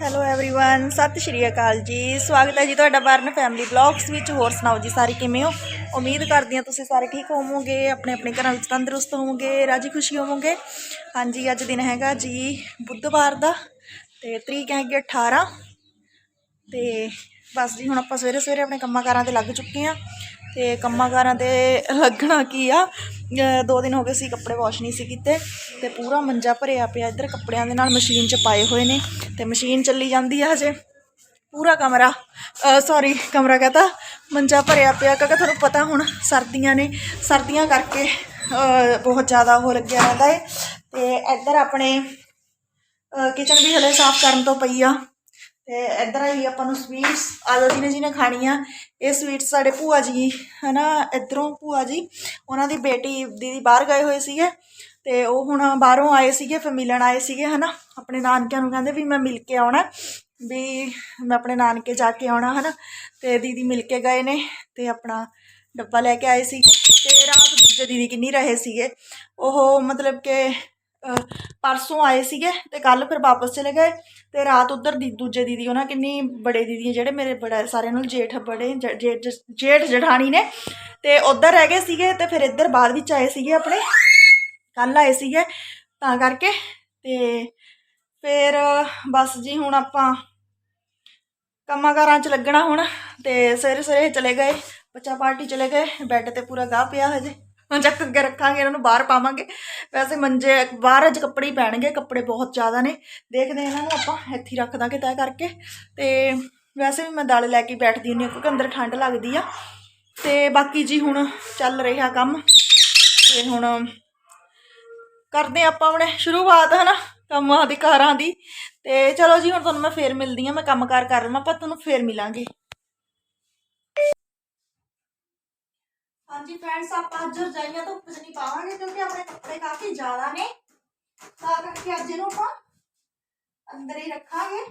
Hello everyone ਸਤਿ ਸ਼੍ਰੀ ਅਕਾਲ ਜੀ ਸਵਾਗਤ ਹੈ ਜੀ ਤੁਹਾਡਾ ਬਰਨ ਫੈਮਿਲੀ ਬਲੌਗਸ ਵਿੱਚ ਹੋਰ ਸੁਣਾਓ ਜੀ ਸਾਰੇ ਕਿਵੇਂ ਹੋ ਉਮੀਦ ਕਰਦੀ ਹਾਂ ਤੁਸੀਂ ਸਾਰੇ ਠੀਕ ਹੋਵੋਗੇ ਆਪਣੇ ਆਪਣੇ ਘਰਾਂ ਵਿੱਚ ਤੰਦਰੁਸਤ ਹੋਵੋਗੇ ਰਾਜੀ ਖੁਸ਼ੀ ਹੋਵੋਗੇ ਹਾਂਜੀ ਅੱਜ ਦਿਨ ਹੈਗਾ ਜੀ ਬੁੱਧਵਾਰ ਦਾ ਤੇ ਤਰੀਕ ਹੈਗੀ 18 ਤੇ ਬਸ ਜੀ ਹੁਣ ਆਪਾਂ ਸਵੇਰੇ ਸਵੇਰੇ ਆਪਣੇ ਕੰਮਾਂ ਕਾਰਾਂ ਤੇ ਲੱਗ ਚੁੱਕੇ ਆ ਤੇ ਕੰਮਾਂ ਕਾਰਾਂ ਤੇ ਲੱਗਣਾ ਕੀ ਆ? ਦੋ ਦਿਨ ਹੋ ਗਏ ਸੀ, ਕੱਪੜੇ ਵਾਸ਼ ਨਹੀਂ ਸੀ ਕੀਤੇ ਤੇ ਪੂਰਾ ਮੰਜਾ ਭਰਿਆ ਪਿਆ। ਇੱਧਰ ਕੱਪੜਿਆਂ ਦੇ ਨਾਲ ਮਸ਼ੀਨ 'ਚ ਪਾਏ ਹੋਏ ਨੇ ਤੇ ਮਸ਼ੀਨ ਚੱਲੀ ਜਾਂਦੀ ਆ ਹਜੇ। ਪੂਰਾ ਕਮਰਾ ਸੌਰੀ ਕਮਰਾ ਕਹਤਾ, ਮੰਜਾ ਭਰਿਆ ਪਿਆ। ਕਿਉਂਕਿ ਤੁਹਾਨੂੰ ਪਤਾ ਹੁਣ ਸਰਦੀਆਂ ਨੇ, ਸਰਦੀਆਂ ਕਰਕੇ ਬਹੁਤ ਜ਼ਿਆਦਾ ਉਹ ਲੱਗਿਆ ਰਹਿੰਦਾ ਏ। ਤੇ ਇੱਧਰ ਆਪਣੇ ਕਿਚਨ ਵੀ ਹਲੇ ਸਾਫ਼ ਕਰਨ ਤੋਂ ਪਈ ਆ। ਤੇ ਇੱਧਰ ਆਈ ਆਪਾਂ ਨੂੰ ਸਵੀਟਸ ਆਲੋ ਜੀ ਨੇ ਜਿਹਨੇ ਖਾਣੀ ਆ ਇਹ ਸਵੀਟਸ ਸਾਡੇ ਭੂਆ ਜੀ, ਹਨਾ, ਇੱਧਰੋਂ ਭੂਆ ਜੀ, ਉਹਨਾਂ ਦੀ ਬੇਟੀ ਦੀਦੀ ਬਾਹਰ ਗਏ ਹੋਏ ਸੀਗੇ। ਤੇ ਉਹ ਹੁਣ ਬਾਹਰੋਂ ਆਏ ਸੀਗੇ, ਫਿਰ ਮਿਲਣ ਆਏ ਸੀਗੇ, ਹਨਾ। ਆਪਣੇ ਨਾਨਕਿਆਂ ਨੂੰ ਕਹਿੰਦੇ ਵੀ ਮੈਂ ਮਿਲ ਕੇ ਆਉਣਾ, ਵੀ ਮੈਂ ਆਪਣੇ ਨਾਨਕੇ ਜਾ ਕੇ ਆਉਣਾ, ਹਨਾ। ਤੇ ਦੀਦੀ ਮਿਲ ਕੇ ਗਏ ਨੇ ਤੇ ਆਪਣਾ ਡੱਬਾ ਲੈ ਕੇ ਆਏ ਸੀਗੇ। ਤੇ ਰਾਤ ਦੂਜੇ ਦੀਦੀ ਕਿੰਨੀ ਰਹੇ ਸੀਗੇ। ਉਹ ਮਤਲਬ ਕਿ ਪਰਸੋਂ ਆਏ ਸੀਗੇ ਤੇ ਕੱਲ ਫਿਰ ਵਾਪਸ ਚਲੇ ਗਏ ਤੇ ਰਾਤ ਉਧਰ ਦੀ ਦੂਜੇ ਦੀਦੀ, ਉਹਨਾਂ ਕਿੰਨੀ ਬੜੇ ਦੀਦੀ ਜਿਹੜੇ ਮੇਰੇ ਬੜਾ ਸਾਰਿਆਂ ਨਾਲ ਜੇਠ ਬੜੇ ਜ- ਜੇਠ ਜੇਠ ਜਠਾਣੀ ਨੇ ਤੇ ਉਧਰ ਰਹਿ ਗਏ ਸੀਗੇ ਤੇ ਫਿਰ ਇੱਧਰ ਬਾਅਦ ਵਿੱਚ ਆਏ ਸੀਗੇ ਆਪਣੇ ਕੱਲ ਆਏ ਸੀਗੇ ਤਾਂ ਕਰਕੇ ਤੇ ਫਿਰ ਬਸ ਜੀ ਹੁਣ ਆਪਾਂ ਕੰਮਾਂ ਕਾਰਾਂ 'ਚ ਲੱਗਣਾ ਹੁਣ ਤੇ ਸਵੇਰੇ ਸਵੇਰੇ ਚਲੇ ਗਏ, ਬੱਚਾ ਪਾਰਟੀ ਚਲੇ ਗਏ, ਬੈੱਡ ਤੇ ਪੂਰਾ ਗਾਹ ਪਿਆ ਹਜੇ। ਹੁਣ ਚੱਕ ਕੇ ਰੱਖਾਂਗੇ, ਇਹਨਾਂ ਨੂੰ ਬਾਹਰ ਪਾਵਾਂਗੇ। ਵੈਸੇ ਮੰਜੇ, ਬਾਹਰ ਅੱਜ ਕੱਪੜੇ ਹੀ ਪੈਣਗੇ, ਕੱਪੜੇ ਬਹੁਤ ਜ਼ਿਆਦਾ ਨੇ। ਦੇਖਦੇ ਹਾਂ ਇਹਨਾਂ ਨੂੰ ਆਪਾਂ, ਇੱਥੇ ਰੱਖ ਦਾਂਗੇ ਤੈਅ ਕਰਕੇ। ਤੇ ਵੈਸੇ ਵੀ ਮੈਂ ਦਾਲ ਲੈ ਕੇ ਬੈਠਦੀ ਹੁੰਦੀ ਹਾਂ, ਕਿਉਂਕਿ ਅੰਦਰ ਠੰਡ ਲੱਗਦੀ ਆ। ਤੇ ਬਾਕੀ ਜੀ ਹੁਣ ਚੱਲ ਰਿਹਾ ਕੰਮ। ਤੇ ਹੁਣ ਕਰਦੇ ਆਪਾਂ ਆਪਣੇ ਸ਼ੁਰੂਆਤ, ਹਨਾ? ਕੰਮਾਂ ਦੀ, ਕਾਰਾਂ ਦੀ। ਤੇ ਚਲੋ ਜੀ, ਹੁਣ ਤੁਹਾਨੂੰ ਮੈਂ ਫੇਰ ਮਿਲਦੀ ਆ ਮੈਂ ਕੰਮਕਾਰ ਕਰ ਲਵਾਂ ਪਰ ਤੁਹਾਨੂੰ ਫੇਰ ਮਿਲਾਂਗੇ। ਹਾਂਜੀ ਫਰੈਂਡਸ ਆਪਾਂ ਅੱਜ ਰਜਾਈਆਂ ਧੁੱਪ 'ਚ ਨਹੀਂ ਪਾਵਾਂਗੇ ਕਿਉਂਕਿ ਆਪਣੇ ਕੱਪੜੇ ਕਾਫੀ ਜ਼ਿਆਦਾ ਨੇ। ਤਾਂ ਕਰਕੇ ਅੱਜ ਇਹਨੂੰ ਆਪਾਂ ਅੰਦਰ ਹੀ ਰੱਖਾਂਗੇ।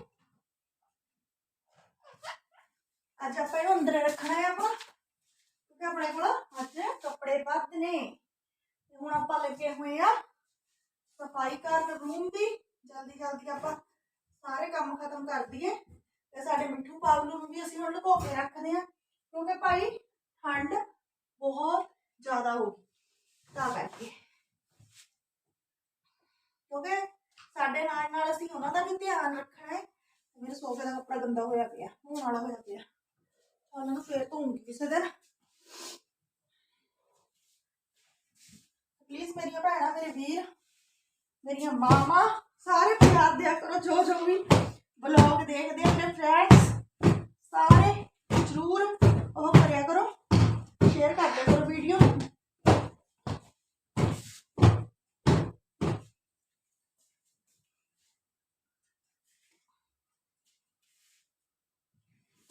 ਅੱਜ ਆਪਾਂ ਇਹਨੂੰ ਅੰਦਰ ਰੱਖਣਾ ਹੈ ਆਪਾਂ ਕਿਉਂਕਿ ਆਪਣੇ ਕੋਲ ਅੱਜ ਕੱਪੜੇ ਵੱਧ ਨੇ। ਤੇ ਹੁਣ ਆਪਾਂ ਲੱਗੇ ਹੋਏ ਆ ਸਫ਼ਾਈ ਕਰਨ ਰੂਮ ਦੀ। ਜਲਦੀ ਜਲਦੀ ਆਪਾਂ ਸਾਰੇ ਕੰਮ ਖਤਮ ਕਰ ਦਈਏ। ਤੇ ਸਾਡੇ ਮਿੱਠੂ ਪਾਵਲੂ ਨੂੰ ਵੀ ਅਸੀਂ ਹੁਣ ਲੁਕੋ ਕੇ ਰੱਖਦੇ ਆ ਕਿਉਂਕਿ ਭਾਈ ਠੰਡ ਬਹੁਤ ਜ਼ਿਆਦਾ ਹੋ ਗਈ ਤਾਂ ਕਰਕੇ ਕਿਉਂਕਿ ਸਾਡੇ ਨਾਲ ਨਾਲ ਅਸੀਂ ਉਹਨਾਂ ਦਾ ਵੀ ਧਿਆਨ ਰੱਖਣਾ ਹੈ ਮੇਰੇ ਸੋਫੇ ਦਾ ਕੱਪੜਾ ਗੰਦਾ ਹੋਇਆ ਪਿਆ ਹੁਣ ਵਾਲਾ ਹੋਇਆ ਪਿਆ ਉਹਨਾਂ ਨੂੰ ਫੇਰ ਧੋਉਂਗੀ ਕਿਸੇ ਦਿਨ ਪਲੀਜ਼ ਮੇਰੀਆਂ ਭੈਣਾਂ ਮੇਰੇ ਵੀਰ ਮੇਰੀਆਂ ਮਾਮਾ ਸਾਰੇ ਪਿਆਰ ਦਿਆ ਕਰੋ ਜੋ ਜੋ ਵੀ ਬਲੌਗ ਦੇਖਦੇ ਆ ਮੇਰੇ ਫਰੈਂਡਸ ਸਾਰੇ ਜਰੂਰ ਉਹ ਕਰਿਆ ਕਰੋ ਸ਼ੇਅਰ ਕਰ ਦਿਆ ਕਰੋ ਵੀਡੀਓ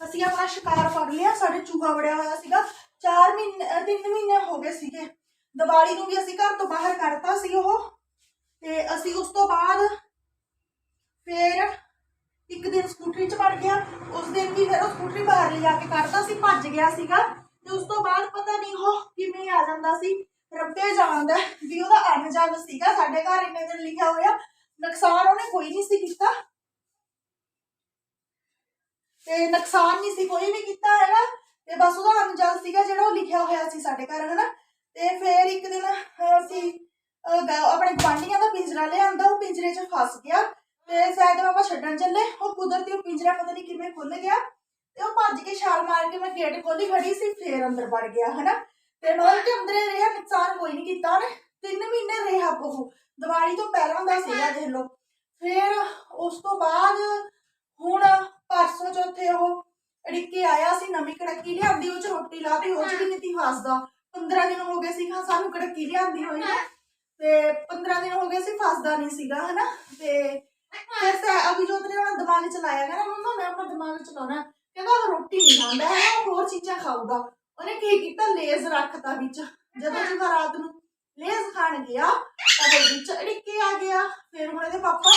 ਅਸੀਂ ਆਪਣਾ ਸ਼ਿਕਾਰ ਫੜ ਲਿਆ, ਸਾਡੇ ਚੂਹਾ ਵੜਿਆ ਹੋਇਆ ਸੀਗਾ। 4 ਮਹੀਨੇ 3 ਮਹੀਨੇ ਹੋ ਗਏ ਸੀਗੇ। ਦੀਵਾਲੀ ਨੂੰ ਵੀ ਅਸੀਂ ਘਰ ਤੋਂ ਬਾਹਰ ਕੱਢਤਾ ਸੀ ਉਹ। ਤੇ ਅਸੀਂ ਉਸ ਤੋਂ ਬਾਅਦ ਫਿਰ ਇੱਕ ਦਿਨ ਸਕੂਟਰੀ 'ਚ ਵੜ ਗਿਆ। ਉਸ ਦਿਨ ਵੀ ਫਿਰ ਉਹ ਸਕੂਟਰੀ ਬਾਹਰ ਲਿਜਾ ਕੇ ਕੱਢਤਾ ਸੀ, ਭੱਜ ਗਿਆ ਸੀਗਾ। ਤੇ ਉਸ ਤੋਂ ਬਾਅਦ ਪਤਾ ਨਹੀਂ ਉਹ ਕਿਵੇਂ ਆ ਜਾਂਦਾ ਸੀ। ਰੱਬੇ ਜਾਣਦਾ ਵੀ ਉਹਦਾ ਅਣਜਾਣ ਸੀਗਾ, ਸਾਡੇ ਘਰ ਇੰਨੇ ਦਿਨ ਲਿਖਿਆ ਹੋਇਆ। ਨੁਕਸਾਨ ਉਹਨੇ ਕੋਈ ਨਹੀਂ ਸੀ ਕੀਤਾ। ਤੇ ਨੁਕਸਾਨ ਨਹੀਂ ਸੀ ਕੋਈ ਵੀ ਕੀਤਾ ਹੈਗਾ। ਤੇ ਬਸ ਉਹਦਾ ਅਣਜਾਣ ਸੀਗਾ ਜਿਹੜਾ ਉਹ ਲਿਖਿਆ ਹੋਇਆ ਸੀ ਸਾਡੇ ਘਰ, ਹਨਾ। ਤੇ ਫਿਰ ਇੱਕ ਦਿਨ ਅਸੀਂ ਆਪਣੇ ਗੁਆਂਢੀਆਂ ਦਾ ਪਿੰਜਰਾ ਲਿਆਂਦਾ, ਉਹ ਪਿੰਜਰੇ 'ਚ ਫਸ ਗਿਆ। ਤੇ ਸਾਈਡ ਆਪਾਂ ਛੱਡਣ ਚੱਲੇ। ਉਹ ਕੁਦਰਤੀ ਉਹ ਪਿੰਜਰਾ ਪਤਾ ਨਹੀਂ ਕਿਵੇਂ ਖੁੱਲ ਗਿਆ। ਤੇ ਉਹ ਭੱਜ ਕੇ ਛਾਲ ਮਾਰ ਕੇ ਮੈਂ ਗੇਟ ਖੋਲੀ ਖੜੀ ਸੀ, ਫੇਰ ਅੰਦਰ ਵੜ ਗਿਆ, ਹਨਾ? ਤੇ ਮਤਲਬ ਕਿ ਅੰਦਰੇ ਰਿਹਾ, ਨੁਕਸਾਨ ਕੋਈ ਨਹੀਂ ਕੀਤਾ ਉਹਨੇ। ਤਿੰਨ ਮਹੀਨੇ ਰਿਹਾ ਉਹ। ਦੀਵਾਲੀ ਤੋਂ ਪਹਿਲਾਂ ਦਾ ਸੀਗਾ, ਦੇਖ ਲਓ। ਫਿਰ ਉਸ ਤੋਂ ਬਾਅਦ ਹੁਣ ਪਰਸੋਂ ਚੌਥੇ ਉਹ ਅੜਿੱਕੇ ਆਇਆ ਸੀ, ਨਵੀਂ ਕੜਕੀ ਲਿਆਂਦੀ, ਉਹ ਚ ਰੋਟੀ ਲਾਤੀ ਉਹ ਚ ਵੀ ਨਹੀਂ ਫਸਦਾ 15 ਦਿਨ ਹੋ ਗਏ ਸੀ ਹਾਂ ਸਾਨੂੰ ਕੜੱਕੀ ਲਿਆਂਦੀ ਹੋਈ ਨੂੰ। ਤੇ 15 ਦਿਨ ਹੋ ਗਏ ਸੀ, ਫਸਦਾ ਨਹੀਂ ਸੀਗਾ, ਹਨਾ? ਤੇ ਫਿਰ ਸੈ ਅਭਿਜੋਤ ਨੇ ਆਪਣਾ ਦਿਮਾਗ ਚਲਾਇਆ, ਕਹਿੰਦਾ, ਮੰਮਾ, ਮੈਂ ਆਪਣਾ ਦਿਮਾਗ ਚਲਾਉਣਾ ਕਹਿੰਦਾ ਉਹ ਰੋਟੀ ਨਹੀਂ ਖਾਂਦਾ, ਹੈ ਉਹ ਹੋਰ ਚੀਜ਼ਾਂ ਖਾਊਗਾ। ਉਹਨੇ ਕੀ ਕੀਤਾ? ਲੇਜ਼ ਰੱਖਤਾ ਵਿੱਚ। ਜਦੋਂ ਜੀ ਰਾਤ ਨੂੰ ਲੇਜ਼ ਖਾਣ ਗਿਆ ਉਹਦੇ ਵਿੱਚ ਅੜਿੱਕੇ ਆ ਗਿਆ। ਫਿਰ ਹੁਣ ਇਹਦੇ ਪਾਪਾ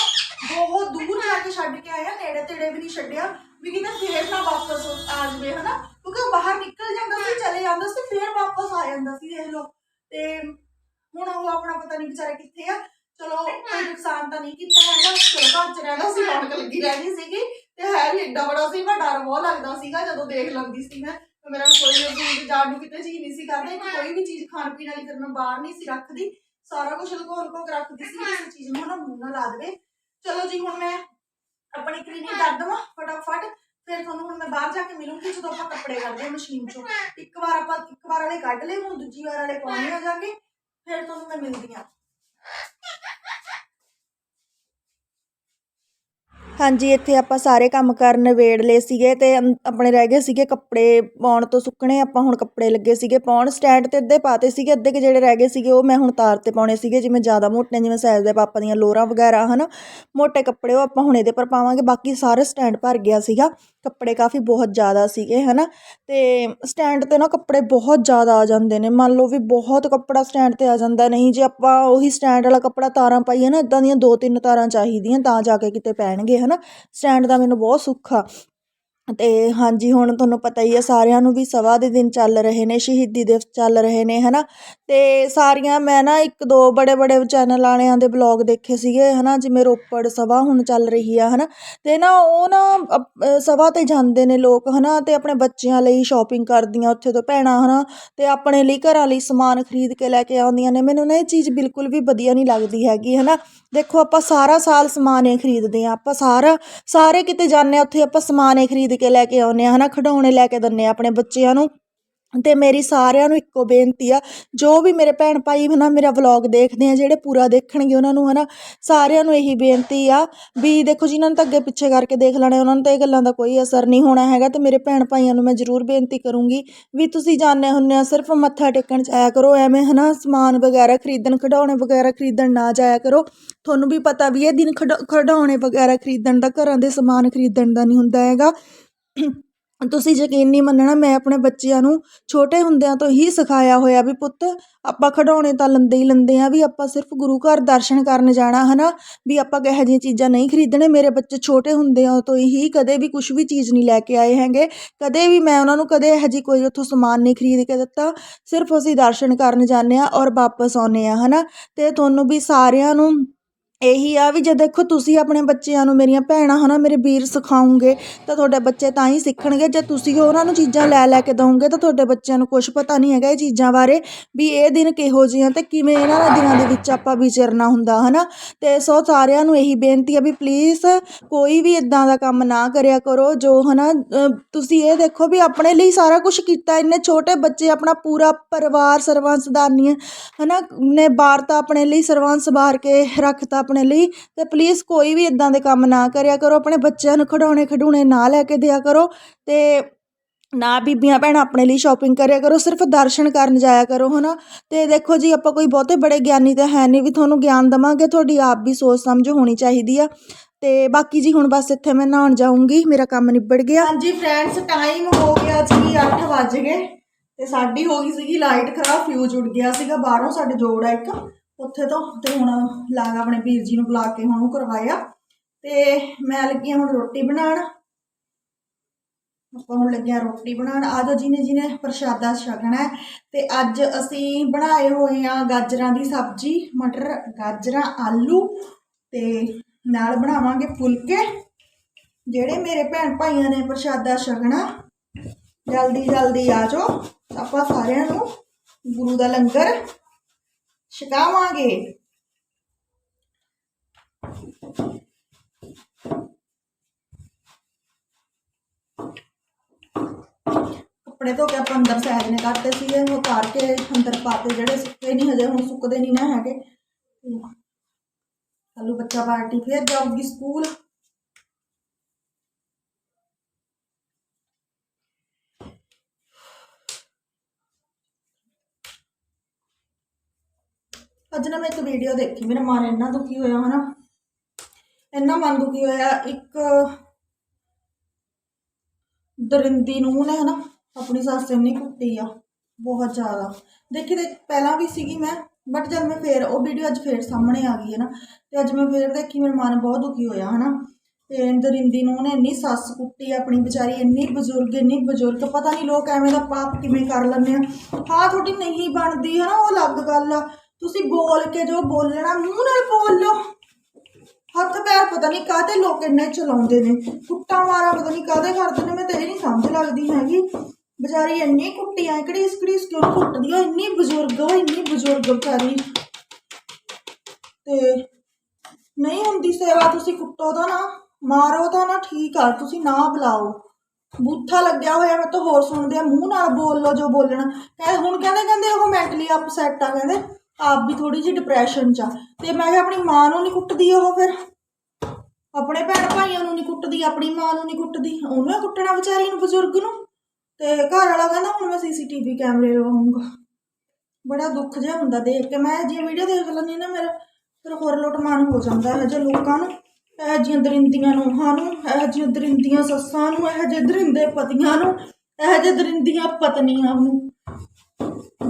ਬਹੁਤ ਦੂਰ ਜਾ ਕੇ ਛੱਡ ਕੇ ਆਇਆ ਨੇੜੇ ਤੇੜੇ ਵੀ ਨਹੀਂ ਛੱਡਿਆ। ਵੀ ਕਿਤੇ ਫੇਰ ਨਾ ਵਾਪਸ ਆ ਜਾਵੇ ਹਨਾ ਕਿਉਂਕਿ ਉਹ ਬਾਹਰ ਨਿਕਲ ਜਾਂਦਾ ਸੀ, ਚਲੇ ਜਾਂਦਾ ਸੀ, ਫੇਰ ਵਾਪਸ ਆ ਜਾਂਦਾ ਸੀ, ਦੇਖ ਲਓ। ਤੇ ਹੁਣ ਉਹ ਆਪਣਾ ਪਤਾ ਨਹੀਂ ਵਿਚਾਰਾ ਕਿੱਥੇ ਆ। ਚਲੋ, ਕੋਈ ਨੁਕਸਾਨ ਤਾਂ ਨਹੀਂ ਕੀਤਾ ਹੈਗਾ ਚਲੋ, ਘਰ ਚ ਰਹਿਣਾ ਸੀ, ਰੌਣਕ ਲੱਗੀ ਰਹਿੰਦੀ ਸੀਗੀ। ਤੇ ਹੈ ਵੀ ਏਡਾ ਬੜਾ ਸੀ, ਮੈਂ ਡਰ ਬਹੁਤ ਲੱਗਦਾ ਸੀਗਾ ਜਦੋਂ ਦੇਖ ਲੈਂਦੀ ਸੀ ਮੈਂ। ਤੇ ਮੇਰਾ ਕੋਈ ਵੀ ਜਾਣ ਨੂੰ ਕਿਤੇ ਜੀ ਨਹੀਂ ਸੀ ਕਰਦਾ ਕਿ ਕੋਈ ਵੀ ਚੀਜ਼ ਖਾਣ ਪੀਣ ਵਾਲੀ ਫਿਰ ਮੈਂ ਬਾਹਰ ਨਹੀਂ ਸੀ ਰੱਖਦੀ। ਸਾਰਾ ਕੁਝ ਲੁਕੋ ਲੁਕੋ ਕੇ ਰੱਖਦੀ ਸੀ, ਕਿਸੇ ਚੀਜ਼ ਨੂੰ ਨਾ ਮੂੰਹ ਨਾ ਲਾ ਦੇਵੇ। ਚਲੋ ਜੀ, ਹੁਣ ਮੈਂ ਆਪਣੀ ਕਲੀਨਿੰਗ ਕਰ ਦਵਾਂ, ਫਟਾਫਟ। ਫਿਰ ਤੁਹਾਨੂੰ ਹੁਣ ਮੈਂ ਬਾਹਰ ਜਾ ਕੇ ਮਿਲੂੰਗੀ, ਜਦੋਂ ਆਪਾਂ ਕੱਪੜੇ ਕੱਢਦੇ ਮਸ਼ੀਨ ਚੋਂ। ਇੱਕ ਵਾਰ ਆਪਾਂ, ਇੱਕ ਵਾਰ ਵਾਲੇ ਕੱਢ ਲਏ, ਹੁਣ ਦੂਜੀ ਵਾਰ ਵਾਲੇ ਪਾਉਣੇ ਆ ਜਾ ਕੇ। ਫਿਰ ਤੁਹਾਨੂੰ ਮੈਂ ਮਿਲਦੀ ਹਾਂ। ਹਾਂਜੀ, ਇੱਥੇ ਆਪਾਂ ਸਾਰੇ ਕੰਮ ਕਰਨ ਵੇੜ ਲਏ ਸੀਗੇ ਤੇ ਅੰ- ਆਪਣੇ ਰਹਿ ਗਏ ਸੀਗੇ ਕੱਪੜੇ ਪਾਉਣ ਤੋਂ ਸੁੱਕਣੇ, ਆਪਾਂ ਹੁਣ ਕੱਪੜੇ ਲੱਗੇ ਸੀਗੇ ਪਾਉਣ। ਸਟੈਂਡ ਤੇ ਅੱਧੇ ਪਾਤੇ ਸੀਗੇ, ਅੱਧੇ ਕਿ ਜਿਹੜੇ ਰਹਿ ਗਏ ਸੀਗੇ ਉਹ ਮੈਂ ਹੁਣ ਤਾਰ ਤੇ ਪਾਉਣੇ ਸੀਗੇ, ਜਿਵੇਂ ਜ਼ਿਆਦਾ ਮੋਟੇ ਜਿਵੇਂ ਸਾਈਜ਼ ਦੇ ਪਾਪਾ ਦੀਆਂ ਲੋਰਾਂ ਵਗੈਰਾ, ਹਨਾ। ਮੋਟੇ ਕੱਪੜੇ ਉਹ ਆਪਾਂ ਹੁਣ ਇਹਦੇ ਪਰ ਪਾਵਾਂਗੇ, ਬਾਕੀ ਸਾਰੇ ਸਟੈਂਡ ਭਰ ਗਿਆ ਸੀਗਾ। ਕੱਪੜੇ ਕਾਫੀ ਬਹੁਤ ਜ਼ਿਆਦਾ ਸੀਗੇ ਹੈ ਨਾ ਅਤੇ ਸਟੈਂਡ ਤੇ ਨਾ ਕੱਪੜੇ ਬਹੁਤ ਜ਼ਿਆਦਾ ਆ ਜਾਂਦੇ ਨੇ। ਮੰਨ ਲਓ ਵੀ ਬਹੁਤ ਕੱਪੜਾ ਸਟੈਂਡ ਤੇ ਆ ਜਾਂਦਾ, ਨਹੀਂ ਜੇ ਆਪਾਂ ਉਹੀ ਸਟੈਂਡ ਵਾਲਾ ਕੱਪੜਾ ਤਾਰਾਂ ਪਾਈਏ ਨਾ ਇੱਦਾਂ ਦੀਆਂ ਦੋ ਤਿੰਨ ਤਾਰਾਂ ਚਾਹੀਦੀਆਂ ਤਾਂ ਜਾ ਕੇ ਕਿਤੇ ਪੈਣਗੇ ਹੈ ਨਾ ਸਟੈਂਡ ਦਾ ਮੈਨੂੰ ਬਹੁਤ ਸੁੱਖ ਆ। ਅਤੇ ਹਾਂਜੀ, ਹੁਣ ਤੁਹਾਨੂੰ ਪਤਾ ਹੀ ਹੈ ਸਾਰਿਆਂ ਨੂੰ ਵੀ ਸਭਾ ਦੇ ਦਿਨ ਚੱਲ ਰਹੇ ਨੇ, ਸ਼ਹੀਦੀ ਦਿਵਸ ਚੱਲ ਰਹੇ ਨੇ ਹੈ ਨਾ ਅਤੇ ਸਾਰੀਆਂ, ਮੈਂ ਨਾ ਇੱਕ ਦੋ ਬੜੇ ਬੜੇ ਚੈਨਲ ਵਾਲਿਆਂ ਦੇ ਬਲੋਗ ਦੇਖੇ ਸੀਗੇ ਹੈ ਨਾ ਜਿਵੇਂ ਰੋਪੜ ਸਭਾ ਹੁਣ ਚੱਲ ਰਹੀ ਆ ਹੈ ਨਾ ਅਤੇ ਨਾ ਉਹ ਨਾ ਅਪ- ਸਭਾ ਤੇ ਜਾਂਦੇ ਨੇ ਲੋਕ ਹੈ ਨਾ ਅਤੇ ਆਪਣੇ ਬੱਚਿਆਂ ਲਈ ਸ਼ੋਪਿੰਗ ਕਰਦੀਆਂ ਉੱਥੇ ਤੋਂ ਭੈਣਾਂ ਹੈ ਨਾ ਅਤੇ ਆਪਣੇ ਲਈ ਘਰਾਂ ਲਈ ਸਮਾਨ ਖਰੀਦ ਕੇ ਲੈ ਕੇ ਆਉਂਦੀਆਂ ਨੇ। ਮੈਨੂੰ ਨਾ ਇਹ ਚੀਜ਼ ਬਿਲਕੁਲ ਵੀ ਵਧੀਆ ਨਹੀਂ ਲੱਗਦੀ ਹੈਗੀ ਹੈ ਨਾ ਦੇਖੋ, ਆਪਾਂ ਸਾਰਾ ਸਾਲ ਸਮਾਨ ਹੀ ਖਰੀਦਦੇ ਹਾਂ ਆਪਾਂ ਸਾਰਾ, ਸਾਰੇ ਕਿਤੇ ਜਾਂਦੇ ਹਾਂ ਉੱਥੇ ਆਪਾਂ ਸਮਾਨ ਹੀ ਖਰੀਦ ਕੇ ਲੈ ਕੇ ਆਉਂਦੇ ਆ, ਹਨਾ, ਖਿਡੌਣੇ ਲੈ ਕੇ ਦਿੰਦੇ ਹਾਂ ਆਪਣੇ ਬੱਚਿਆਂ ਨੂੰ। ਅਤੇ ਮੇਰੀ ਸਾਰਿਆਂ ਨੂੰ ਇੱਕੋ ਬੇਨਤੀ ਆ, ਜੋ ਵੀ ਮੇਰੇ ਭੈਣ ਭਾਈ ਹੈ ਨਾ ਮੇਰਾ ਵਲੋਗ ਦੇਖਦੇ ਆ, ਜਿਹੜੇ ਪੂਰਾ ਦੇਖਣਗੇ ਉਹਨਾਂ ਨੂੰ ਹੈ ਨਾ ਸਾਰਿਆਂ ਨੂੰ ਇਹੀ ਬੇਨਤੀ ਆ ਵੀ ਦੇਖੋ ਜਿਨ੍ਹਾਂ ਨੂੰ ਤਾਂ ਅੱਗੇ ਪਿੱਛੇ ਕਰਕੇ ਦੇਖ ਲੈਣਾ, ਉਹਨਾਂ ਨੂੰ ਤਾਂ ਇਹ ਗੱਲਾਂ ਦਾ ਕੋਈ ਅਸਰ ਨਹੀਂ ਹੋਣਾ ਹੈਗਾ ਅਤੇ ਮੇਰੇ ਭੈਣ ਭਾਈਆਂ ਨੂੰ ਮੈਂ ਜ਼ਰੂਰ ਬੇਨਤੀ ਕਰੂੰਗੀ ਵੀ ਤੁਸੀਂ ਜਾਂਦੇ ਹੁੰਦੇ ਆ ਸਿਰਫ ਮੱਥਾ ਟੇਕਣ 'ਚ ਆਇਆ ਕਰੋ, ਐਵੇਂ ਹੈ ਨਾ ਸਮਾਨ ਵਗੈਰਾ ਖਰੀਦਣ, ਖਿਡੌਣੇ ਵਗੈਰਾ ਖਰੀਦਣ ਨਾ ਜਾਇਆ ਕਰੋ। ਤੁਹਾਨੂੰ ਵੀ ਪਤਾ ਵੀ ਇਹ ਦਿਨ ਖਿਡੌ- ਖਿਡੌਣੇ ਵਗੈਰਾ ਖਰੀਦਣ ਦਾ, ਘਰਾਂ ਦੇ ਸਮਾਨ ਖਰੀਦਣ ਦਾ ਨਹੀਂ ਹੁੰਦਾ ਹੈਗਾ। ਤੁਸੀਂ ਯਕੀਨ ਨਹੀਂ ਮੰਨਣਾ, ਮੈਂ ਆਪਣੇ ਬੱਚਿਆਂ ਨੂੰ ਛੋਟੇ ਹੁੰਦਿਆਂ ਤੋਂ ਹੀ ਸਿਖਾਇਆ ਹੋਇਆ ਵੀ ਪੁੱਤ, ਆਪਾਂ ਖਿਡੌਣੇ ਤਾਂ ਲੈਂਦੇ ਹੀ ਲੈਂਦੇ ਹਾਂ ਵੀ ਆਪਾਂ ਸਿਰਫ ਗੁਰੂ ਘਰ ਦਰਸ਼ਨ ਕਰਨ ਜਾਣਾ ਹੈ ਨਾ ਵੀ ਆਪਾਂ ਕਿਹੋ ਜਿਹੀਆਂ ਚੀਜ਼ਾਂ ਨਹੀਂ ਖਰੀਦਣੇ, ਮੇਰੇ ਬੱਚੇ ਛੋਟੇ ਹੁੰਦਿਆਂ ਤੋਂ ਹੀ ਕਦੇ ਵੀ ਕੁਛ ਵੀ ਚੀਜ਼ ਨਹੀਂ ਲੈ ਕੇ ਆਏ ਹੈਗੇ। ਕਦੇ ਵੀ ਮੈਂ ਉਹਨਾਂ ਨੂੰ ਕਦੇ ਇਹੋ ਜਿਹੀ ਕੋਈ ਉੱਥੋਂ ਸਮਾਨ ਨਹੀਂ ਖਰੀਦ ਕੇ ਦਿੱਤਾ, ਸਿਰਫ ਅਸੀਂ ਦਰਸ਼ਨ ਕਰਨ ਜਾਂਦੇ ਹਾਂ ਔਰ ਵਾਪਸ ਆਉਂਦੇ ਹਾਂ ਹੈ ਨਾ ਅਤੇ ਤੁਹਾਨੂੰ ਵੀ ਸਾਰਿਆਂ ਨੂੰ ਇਹੀ ਆ ਵੀ ਜੇ ਦੇਖੋ ਤੁਸੀਂ ਆਪਣੇ ਬੱਚਿਆਂ ਨੂੰ ਮੇਰੀਆਂ ਭੈਣਾਂ ਹੈ ਨਾ ਮੇਰੇ ਵੀਰ ਸਿਖਾਉਂਗੇ ਤਾਂ ਤੁਹਾਡੇ ਬੱਚੇ ਤਾਂ ਹੀ ਸਿੱਖਣਗੇ। ਜੇ ਤੁਸੀਂ ਉਹਨਾਂ ਨੂੰ ਚੀਜ਼ਾਂ ਲੈ ਲੈ ਕੇ ਦਵੋਗੇ ਤਾਂ ਤੁਹਾਡੇ ਬੱਚਿਆਂ ਨੂੰ ਕੁਝ ਪਤਾ ਨਹੀਂ ਹੈਗਾ ਇਹ ਚੀਜ਼ਾਂ ਬਾਰੇ ਵੀ ਇਹ ਦਿਨ ਕਿਹੋ ਜਿਹੇ ਆ ਤੇ ਕਿਵੇਂ ਇਹਨਾਂ ਦੇ ਦਿਨਾਂ ਦੇ ਵਿੱਚ ਆਪਾਂ ਵਿਚਰਨਾ ਹੁੰਦਾ ਹੈ ਨਾ ਅਤੇ ਸੋ ਸਾਰਿਆਂ ਨੂੰ ਇਹੀ ਬੇਨਤੀ ਆ ਵੀ ਪਲੀਜ਼ ਕੋਈ ਵੀ ਇੱਦਾਂ ਦਾ ਕੰਮ ਨਾ ਕਰਿਆ ਕਰੋ ਜੋ ਹੈ ਨਾ ਤੁਸੀਂ ਇਹ ਦੇਖੋ ਵੀ ਆਪਣੇ ਲਈ ਸਾਰਾ ਕੁਝ ਕੀਤਾ, ਇੰਨੇ ਛੋਟੇ ਬੱਚੇ, ਆਪਣਾ ਪੂਰਾ ਪਰਿਵਾਰ ਸਰਵੰਸ ਹੈ ਨਾ ਨੇ ਬਾਰਤਾ ਆਪਣੇ ਲਈ ਸਰਵੰਸ ਬਾਰ ਕੇ ਰੱਖਤਾ ਆਪਣੇ ਲਈ ਤੇ ਪਲੀਜ਼ ਕੋਈ ਵੀ ਇਦਾਂ ਦੇ ਕੰਮ ਨਾ ਕਰਿਆ ਕਰੋ, ਆਪਣੇ ਬੱਚਿਆਂ ਨੂੰ ਖਿਡੌਣੇ ਖਿਡੂਣੇ ਨਾ ਲੈ ਕੇ ਦਿਆ ਕਰੋ ਤੇ ਨਾ ਬੀਬੀਆਂ ਭੈਣਾਂ ਆਪਣੇ ਲਈ ਸ਼ਾਪਿੰਗ ਕਰਿਆ ਕਰੋ, ਸਿਰਫ ਦਰਸ਼ਨ ਕਰਨ ਜਾਇਆ ਕਰੋ, ਹਨਾ? ਤੇ ਦੇਖੋ ਜੀ, ਆਪਾਂ ਕੋਈ ਬਹੁਤੇ ਬੜੇ ਗਿਆਨੀ ਤਾਂ ਹੈ ਨਹੀਂ, ਵੀ ਤੁਹਾਨੂੰ ਗਿਆਨ ਦਵਾਂਗੇ, ਤੁਹਾਡੀ ਆਪ ਵੀ ਸੋਚ ਸਮਝ ਹੋਣੀ ਚਾਹੀਦੀ ਆ। ਤੇ ਬਾਕੀ ਜੀ, ਹੁਣ ਬਸ ਇੱਥੇ ਮੈਂ ਨਹਾਉਣ ਜਾਊਂਗੀ, ਮੇਰਾ ਕੰਮ ਨਿਬੜ ਗਿਆ। ਹਾਂਜੀ ਫਰੈਂਡਸ ਟਾਈਮ ਹੋ ਗਿਆ ਜੀ 8 ਵੱਜ ਗਏ ਤੇ ਸਾਡੀ ਹੋ ਗਈ ਸੀਗੀ ਲਾਈਟ ਖਰਾਬ ਫਿਊਜ਼ ਉੱਡ ਗਿਆ ਸੀਗਾ, ਬਾਹਰੋਂ ਸਾਡੇ ਜੋੜ ਆ ਇੱਕ। ਉੱਥੇ ਤੋਂ ਤੇ ਹੁਣ ਲਾਗਾ ਆਪਣੇ ਵੀਰ ਜੀ ਨੂੰ ਬੁਲਾ ਕੇ ਹੁਣ ਉਹ ਕਰਵਾਇਆ। ਤੇ ਮੈਂ ਲੱਗੀ ਹਾਂ ਹੁਣ ਰੋਟੀ ਬਣਾਉਣ। ਆਪਾਂ ਹੁਣ ਲੱਗਿਆ ਰੋਟੀ ਬਣਾਉਣ। ਆਜੋ ਜਿਹਨੇ ਜਿਹਨੇ ਪ੍ਰਸ਼ਾਦਾ ਛਕਣਾ ਤੇ ਅੱਜ ਅਸੀਂ ਬਣਾਏ ਹੋਏ ਆ ਗਾਜਰਾਂ ਦੀ ਸਬਜ਼ੀ, ਮਟਰ, ਗਾਜਰਾਂ, ਆਲੂ ਤੇ ਨਾਲ ਬਣਾਵਾਂਗੇ ਫੁਲਕੇ। ਜਿਹੜੇ ਮੇਰੇ ਭੈਣ ਭਾਈਆਂ ਨੇ ਪ੍ਰਸ਼ਾਦਾ ਛਕਣਾ ਜਲਦੀ ਜਲਦੀ ਆ ਜਾਓ। ਆਪਾਂ ਸਾਰਿਆਂ ਨੂੰ ਗੁਰੂ ਦਾ ਲੰਗਰ ਛਕਾਵਾਂਗੇ। ਕੱਪੜੇ ਧੋ ਕੇ ਆਪਾਂ ਅੰਦਰ ਸੈਜ ਨੇ ਕੱਢਤੇ ਸੀਗੇ ਉਹ ਉਤਾਰ ਕੇ ਅੰਦਰ ਪਾਤੇ ਜਿਹੜੇ ਸੁੱਕੇ ਨਹੀਂ ਹਜੇ, ਹੁਣ ਸੁੱਕਦੇ ਨਹੀਂ ਨਾ ਹੈਗੇ। ਕੱਲੂ ਬੱਚਾ ਪਾਰਟੀ, ਫਿਰ ਜਾਊਗੀ ਸਕੂਲ। ਅੱਜ ਨਾ ਮੈਂ ਇੱਕ ਵੀਡੀਓ ਦੇਖੀ, ਮੇਰਾ ਮਨ ਇੰਨਾ ਦੁਖੀ ਹੋਇਆ ਹਨਾ। ਇੰਨਾ ਮਨ ਦੁਖੀ ਹੋਇਆ, ਇੱਕ ਦਰਿੰਦੀ ਨੂੰ ਨੇ ਹਨਾ, ਆਪਣੀ ਸੱਸ ਨੇ ਕੁੱਟੀ ਆ, ਬਹੁਤ ਜ਼ਿਆਦਾ। ਦੇਖੀ ਦੇਖ ਪਹਿਲਾਂ ਵੀ ਸੀਗੀ ਮੈਂ ਬਟ ਜਦ ਮੈਂ ਫੇਰ ਉਹ ਵੀਡੀਓ ਅੱਜ ਫੇਰ ਸਾਹਮਣੇ ਆ ਗਈ ਹੈ ਨਾ, ਤੇ ਅੱਜ ਮੈਂ ਫੇਰ ਦੇਖੀ, ਮੇਰਾ ਮਨ ਬਹੁਤ ਦੁਖੀ ਹੋਇਆ ਹਨਾ। ਤੇ ਦਰਿੰਦੀ ਨੂੰ ਨੇ ਇੰਨੀ ਸੱਸ ਕੁੱਟੀ ਆਪਣੀ ਵਿਚਾਰੀ ਇੰਨੀ ਬਜ਼ੁਰਗ ਇੰਨੀ ਬਜ਼ੁਰਗ, ਪਤਾ ਨਹੀਂ ਲੋਕ ਐਵੇਂ ਦਾ ਪਾਪ ਕਿਵੇਂ ਕਰ ਲੈਂਦੇ ਆ। ਹਾਂ, ਤੁਹਾਡੀ ਨਹੀਂ ਬਣਦੀ ਹਨਾ, ਉਹ ਅਲੱਗ ਗੱਲ ਆ। ਤੁਸੀਂ ਬੋਲ ਕੇ ਜੋ ਬੋਲਣਾ, ਮੂੰਹ ਨਾਲ ਬੋਲ ਲਓ। ਹੱਥ ਪੈਰ ਪਤਾ ਨਹੀਂ ਕਾਹਦੇ ਲੋਕ ਇੰਨੇ ਚਲਾਉਂਦੇ ਨੇ। ਕੁੱਟਾ ਮਾਰਾ ਪਤਾ ਨਹੀਂ ਕਾਹਦੇ ਕਰਦੇ ਨੇ, ਮੈਂ ਤੇ ਇਹ ਨਹੀਂ ਸਮਝ ਲੱਗਦੀ ਹੈਗੀ। ਵਿਚਾਰੀ ਇੰਨੀ ਕੁੱਟੀ ਐ ਕਿਹੜੀ ਇਸਕੜੀ ਕਿਉਂ ਕੁੱਟਦੀ ਆ, ਇੰਨੀ ਬਜ਼ੁਰਗ ਆ ਇੰਨੀ ਬਜ਼ੁਰਗ ਵਿਚਾਰੀ। ਤੇ ਨਹੀਂ ਹੁੰਦੀ ਸੇਵਾ, ਤੁਸੀਂ ਕੁੱਟੋ ਤਾਂ ਨਾ, ਮਾਰੋ ਤਾਂ ਨਾ, ਠੀਕ ਆ, ਤੁਸੀਂ ਨਾ ਬੁਲਾਓ। ਬੂਥਾ ਲੱਗਿਆ ਹੋਇਆ, ਮੈਂ ਤਾਂ ਹੋਰ ਸੁਣਦੇ ਆ, ਮੂੰਹ ਨਾਲ ਬੋਲ ਲੋ ਜੋ ਬੋਲਣਾ। ਕਹਿੰਦੇ ਹੁਣ ਕਹਿੰਦੇ ਕਹਿੰਦੇ ਉਹ ਮੈਂਟਲੀ ਅਪਸੈਟ ਆ, ਕਹਿੰਦੇ। ਆਪ ਵੀ ਥੋੜੀ ਜਿਹੀ ਡਿਪਰੈਸ਼ਨ ਚ ਆ। ਤੇ ਮੈਂ ਕਿਹਾ ਆਪਣੀ ਮਾਂ ਨੂੰ ਨਹੀਂ ਕੁੱਟਦੀ ਉਹ ਫਿਰ। ਆਪਣੇ ਭੈਣ ਭਾਈਆਂ ਨੂੰ ਨਹੀਂ ਕੁੱਟਦੀ, ਆਪਣੀ ਮਾਂ ਨੂੰ ਨਹੀਂ ਕੁੱਟਦੀ। ਉਹਨੂੰ ਹੀ ਕੁੱਟਣਾ ਵਿਚਾਰੀ ਨੂੰ, ਬਜ਼ੁਰਗ ਨੂੰ। ਤੇ ਘਰ ਵਾਲਾ ਕਹਿੰਦਾ, ਹੁਣ ਮੈਂ ਸੀਸੀਟੀਵੀ ਕੈਮਰੇ ਲਵਾਉਂਗਾ। ਬੜਾ ਦੁੱਖ ਜਿਹਾ ਹੁੰਦਾ ਦੇਖ ਕੇ। ਮੈਂ ਜੇ ਵੀਡੀਓ ਦੇਖ ਲੈਂਦੀ ਨਾ, ਮੇਰਾ ਫਿਰ ਹੋਰ ਲੁੱਟ ਮਾਨ ਹੋ ਜਾਂਦਾ ਹੈ ਜੇ ਲੋਕਾਂ ਨੂੰ, ਇਹ ਜਿਹੀਆਂ ਦਰਿੰਦੀਆਂ ਨੂੰਹਾਂ ਨੂੰ, ਇਹ ਜਿਹੀਆਂ ਦਰਿੰਦੀਆਂ ਸੱਸਾਂ ਨੂੰ, ਇਹ ਜਿਹੇ ਦਰਿੰਦੇ ਪਤੀਆਂ ਨੂੰ, ਇਹ ਜਿਹੇ ਦਰਿੰਦੀਆਂ ਪਤਨੀਆਂ ਨੂੰ।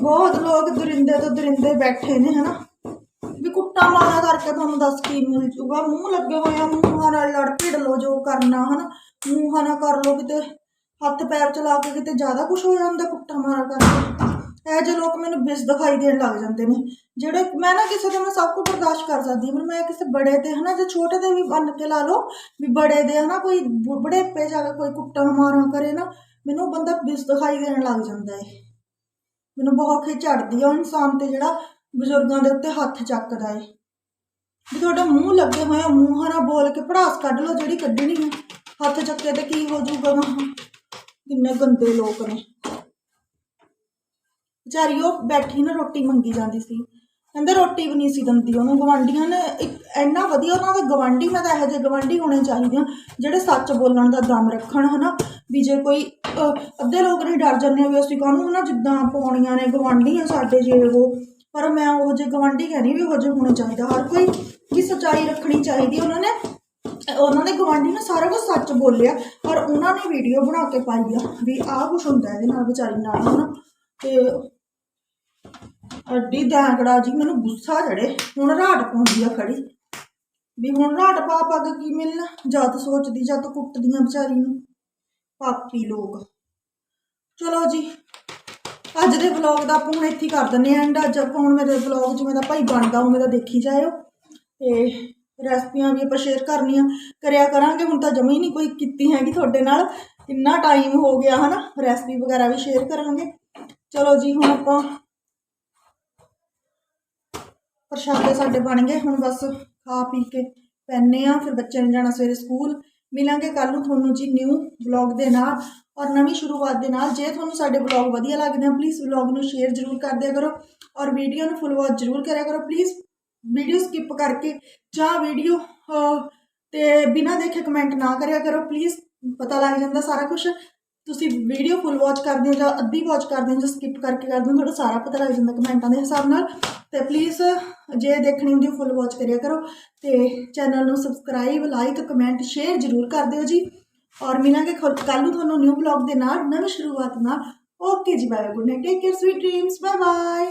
ਬਹੁਤ ਲੋਕ ਦਰਿੰਦੇ ਤੋਂ ਦਰਿੰਦੇ ਬੈਠੇ ਨੇ, ਹਨਾ? ਵੀ ਕੁੱਟਾ ਮਾਰਾ ਕਰਕੇ ਤੁਹਾਨੂੰ ਦੱਸ ਕੀ ਮਿਲ ਜੂਗਾ? ਮੂੰਹ ਲੱਗੇ ਹੋਏ ਆ, ਮੂੰਹਾਂ ਨਾਲ ਲੜ ਭਿੜ ਲੋ ਜੋ ਕਰਨਾ, ਹਨਾ? ਮੂੰਹਾਂ ਨਾਲ ਕਰ ਲੋ ਕਿਤੇ, ਹੱਥ ਪੈਰ ਚਲਾ ਕੇ ਕਿਤੇ ਜ਼ਿਆਦਾ ਕੁਝ ਹੋ ਜਾਂਦਾ ਕੁੱਟਾ ਮਾਰਾ ਕਰਕੇ। ਇਹ ਜਿਹੇ ਲੋਕ ਮੈਨੂੰ ਬਿਸ ਦਿਖਾਈ ਦੇਣ ਲੱਗ ਜਾਂਦੇ ਨੇ। ਜਿਹੜੇ, ਮੈਂ ਨਾ ਕਿਸੇ ਦੇ ਮੈਂ ਸਭ ਕੁਝ ਬਰਦਾਸ਼ਤ ਕਰ ਸਕਦੀ ਹਾਂ, ਪਰ ਮੈਂ ਕਿਸੇ ਬੜੇ ਤੇ, ਹਨਾ, ਜੇ ਛੋਟੇ ਤੇ ਵੀ ਬੰਨ ਕੇ ਲਾ ਲਓ, ਵੀ ਬੜੇ ਦੇ, ਹਨਾ, ਕੋਈ ਬੁਢੇਪੇ ਜਾ ਕੇ ਕੋਈ ਕੁੱਟਾ ਮਾਰਾ ਕਰੇ ਨਾ, ਮੈਨੂੰ ਉਹ ਬੰਦਾ ਬਿਸ ਦਿਖਾਈ ਦੇਣ ਲੱਗ ਜਾਂਦਾ ਹੈ ਮੈਨੂੰ ਬਹੁਤ ਖਿੱਚ ਚੜਦੀ ਆ, ਉਹ ਇਨਸਾਨ ਤੇ ਜਿਹੜਾ ਬਜ਼ੁਰਗਾਂ ਦੇ ਉੱਤੇ ਹੱਥ ਚੱਕਦਾ ਏ। ਵੀ ਤੁਹਾਡੇ ਮੂੰਹ ਲੱਗੇ ਹੋਏ ਆ, ਮੂੰਹਾਂ ਨਾਲ ਬੋਲ ਕੇ ਪੜਾਸ ਕੱਢ ਲਓ, ਜਿਹੜੀ ਕੱਢਣੀ ਹੈ ਹੱਥ ਚੱਕੇ ਤੇ ਕੀ ਹੋ ਜਾਊਗਾ ਮਹਾਂ ਕਿੰਨੇ ਗੰਦੇ ਲੋਕ ਨੇ। ਵਿਚਾਰੀ ਉਹ ਬੈਠੀ ਨਾ ਰੋਟੀ ਮੰਗੀ ਜਾਂਦੀ ਸੀ। ਕਹਿੰਦੇ ਰੋਟੀ ਵੀ ਨਹੀਂ ਸੀ ਦਿੰਦੀ ਉਹਨੂੰ ਗਵਾਂਢੀਆਂ ਨੇ ਇੱਕ ਇੰਨਾ ਵਧੀਆ ਉਹਨਾਂ ਦਾ ਗਵਾਂਢੀ ਮੈਂ ਤਾਂ ਇਹੋ ਜਿਹੇ ਗਵਾਂਢੀ ਹੋਣੇ ਚਾਹੀਦੇ ਆ ਜਿਹੜੇ ਸੱਚ ਬੋਲਣ ਦਾ ਦਮ ਰੱਖਣ ਹਨਾ? ਵੀ ਜੇ ਕੋਈ ਅਹ, ਅੱਧੇ ਲੋਕ ਨਹੀਂ ਡਰ ਜਾਂਦੇ ਵੀ ਅਸੀਂ ਕਾਹਨੂੰ ਹਨਾ ਜਿੱਦਾਂ ਪਾਉਣੀਆਂ ਨੇ ਗਵਾਂਢੀ ਆ ਸਾਡੇ ਜੇ ਉਹ। ਪਰ ਮੈਂ ਉਹ ਜਿਹੇ ਗਵਾਂਢੀ ਕਹਿੰਦੀ ਵੀ ਉਹ ਜਿਹੇ ਹੋਣੇ ਚਾਹੀਦਾ ਹਰ ਕੋਈ ਦੀ ਸੱਚਾਈ ਰੱਖਣੀ ਚਾਹੀਦੀ ਉਹਨਾਂ ਨੇ। ਉਹਨਾਂ ਦੇ ਗਵਾਂਢੀ ਨੇ ਸਾਰਾ ਕੁਝ ਸੱਚ ਬੋਲਿਆ ਪਰ ਉਹਨਾਂ ਨੇ ਵੀਡੀਓ ਬਣਾ ਕੇ ਪਾਈ ਆ ਵੀ ਆਹ ਕੁਝ ਹੁੰਦਾ ਇਹਦੇ ਨਾਲ ਵਿਚਾਰੀ ਨਾਲ ਹਨਾ? ਤੇ ਅੱਡੀ ਦੈਂਕੜਾ ਜੀ, ਮੈਨੂੰ ਗੁੱਸਾ ਚੜੇ ਹੁਣ ਰਾਟ ਪਾਉਂਦੀ ਆ ਖੜੀ। ਵੀ ਹੁਣ ਰਾਟ ਪਾ ਪਾ ਕੇ ਕੀ ਮਿਲਣਾ? ਜਦ ਸੋਚਦੀ, ਜਦ ਕੁੱਟਦੀਆਂ ਵਿਚਾਰੀ ਨੂੰ। ਪਾਪੀ ਲੋਕ। ਚਲੋ ਜੀ, ਅੱਜ ਦੇ ਵਲੌਗ ਦਾ ਆਪਾਂ ਹੁਣ ਇੱਥੇ ਕਰ ਦਿੰਦੇ ਆਂ ਐਂਡ ਅੱਜ ਆਪਾਂ ਹੁਣ ਮੇਰੇ ਵਲੌਗ ਜਿਵੇਂ ਦਾ ਭਾਈ ਬਣਦਾ, ਉਵੇਂ ਦਾ ਦੇਖੀ ਜਾਇਓ। ਤੇ ਰੈਸਪੀਆਂ ਵੀ ਆਪਾਂ ਸ਼ੇਅਰ ਕਰਨੀਆਂ। ਕਰਿਆ ਕਰਾਂਗੇ, ਹੁਣ ਤਾਂ ਜਮਾ ਹੀ ਨਹੀਂ ਕੋਈ ਕੀਤੀ ਹੈਗੀ ਤੁਹਾਡੇ ਨਾਲ। ਕਿੰਨਾ ਟਾਈਮ ਹੋ ਗਿਆ, ਹਨਾ? ਰੈਸਪੀ ਵਗੈਰਾ ਵੀ ਸ਼ੇਅਰ ਕਰਾਂਗੇ। ਚਲੋ ਜੀ, ਹੁਣ ਆਪਾਂ ਪ੍ਰਸ਼ਾਦੇ ਸਾਡੇ ਬਣ ਗਏ, ਹੁਣ ਬਸ ਖਾ ਪੀ ਕੇ ਪੈਨੇ ਆ ਫਿਰ ਬੱਚਿਆਂ ਨੇ ਜਾਣਾ ਸਵੇਰੇ ਸਕੂਲ। ਮਿਲਾਂਗੇ ਕੱਲ ਨੂੰ ਤੁਹਾਨੂੰ ਜੀ ਨਿਊ ਵਲੌਗ ਦੇ ਨਾਲ ਔਰ ਨਵੀਂ ਸ਼ੁਰੂਆਤ ਦੇ ਨਾਲ। ਜੇ ਤੁਹਾਨੂੰ ਸਾਡੇ ਵਲੌਗ ਵਧੀਆ ਲੱਗਦੇ ਆ ਪਲੀਜ਼ ਵਲੌਗ ਨੂੰ ਸ਼ੇਅਰ ਜ਼ਰੂਰ ਕਰ ਦਿਆ ਕਰੋ ਔਰ ਵੀਡੀਓ ਨੂੰ ਫੁੱਲ ਵਾਚ ਜ਼ਰੂਰ ਕਰਿਆ ਕਰੋ। ਪਲੀਜ਼ ਵੀਡੀਓ ਸਕਿਪ ਕਰਕੇ ਜਾਂ ਵੀਡੀਓ ਤੇ ਬਿਨਾਂ ਦੇਖੇ ਕਮੈਂਟ ਨਾ ਕਰਿਆ ਕਰੋ। ਪਲੀਜ਼ ਪਤਾ ਲੱਗ ਜਾਂਦਾ ਸਾਰਾ ਕੁਝ ਤੁਸੀਂ ਵੀਡੀਓ ਫੁੱਲ ਵਾਚ ਕਰਦੇ ਹੋ ਜਾਂ ਅੱਧੀ ਵਾਚ ਕਰਦੇ ਹੋ ਜਾਂ ਸਕਿਪ ਕਰਕੇ ਕਰਦੇ ਹੋ, ਤੁਹਾਡਾ ਸਾਰਾ ਪਤਾ ਲੱਗ ਜਾਂਦਾ ਕਮੈਂਟਾਂ ਦੇ ਹਿਸਾਬ ਨਾਲ। ਤੇ ਪਲੀਜ਼ ਜੇ ਦੇਖਣੀ ਹੁੰਦੀ ਫੁੱਲ ਵਾਚ ਕਰਿਆ ਕਰੋ। ਤੇ ਚੈਨਲ ਨੂੰ ਸਬਸਕ੍ਰਾਈਬ ਲਾਈਕ ਕਮੈਂਟ ਸ਼ੇਅਰ ਜ਼ਰੂਰ ਕਰ ਦਿਓ ਜੀ। ਔਰ ਮਿਲਾਂਗੇ ਕੱਲ ਨੂੰ ਤੁਹਾਨੂੰ ਨਿਊ ਬਲੌਗ ਦੇ ਨਾਲ। ਨਵੀਂ ਸ਼ੁਰੂਆਤ ਨਾਲ। ਓਕੇ ਜੀ bye good night take care sweet dreams bye bye